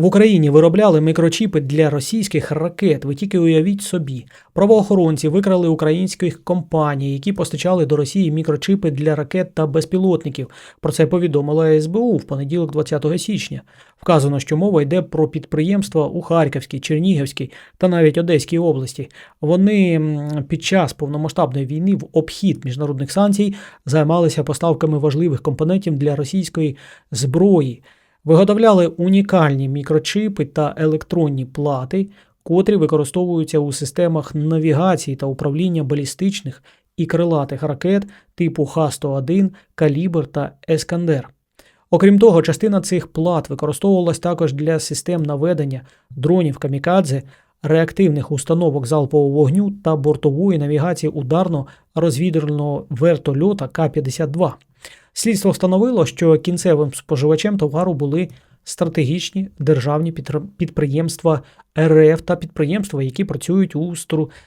В Україні виробляли мікрочіпи для російських ракет. Ви тільки уявіть собі. Правоохоронці викрали українських компаній, які постачали до Росії мікрочіпи для ракет та безпілотників. Про це повідомила СБУ в понеділок, 20 січня. Вказано, що мова йде про підприємства у Харківській, Чернігівській та навіть Одеській області. Вони під час повномасштабної війни в обхід міжнародних санкцій займалися поставками важливих компонентів для російської зброї. Виготовляли унікальні мікрочипи та електронні плати, котрі використовуються у системах навігації та управління балістичних і крилатих ракет типу Х-101, Калібр та Ескандер. Окрім того, частина цих плат використовувалась також для систем наведення дронів камікадзе, реактивних установок залпового вогню та бортової навігації ударно-розвідувального вертольота К-52. Слідство встановило, що кінцевим споживачем товару були стратегічні державні підприємства РФ та підприємства, які працюють у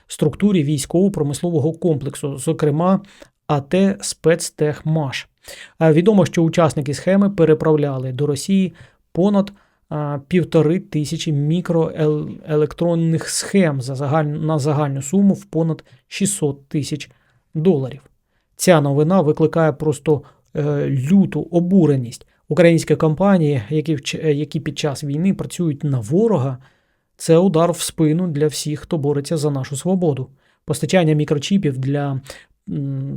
структурі військово-промислового комплексу, зокрема АТ «Спецтехмаш». Відомо, що учасники схеми переправляли до Росії понад півтори тисячі мікроелектронних схем за загаль... на загальну суму в понад 600 тисяч доларів. Ця новина викликає просто е, люту обуреність. Українські компанії, які, е, які під час війни працюють на ворога, це удар в спину для всіх, хто бореться за нашу свободу. Постачання мікрочіпів для,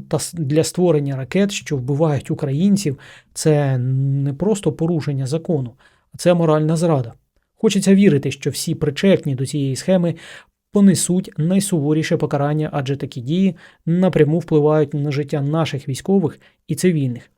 та для створення ракет, що вбивають українців, це не просто порушення закону, а це моральна зрада. Хочеться вірити, що всі причетні до цієї схеми понесуть найсуворіше покарання, адже такі дії напряму впливають на життя наших військових і цивільних.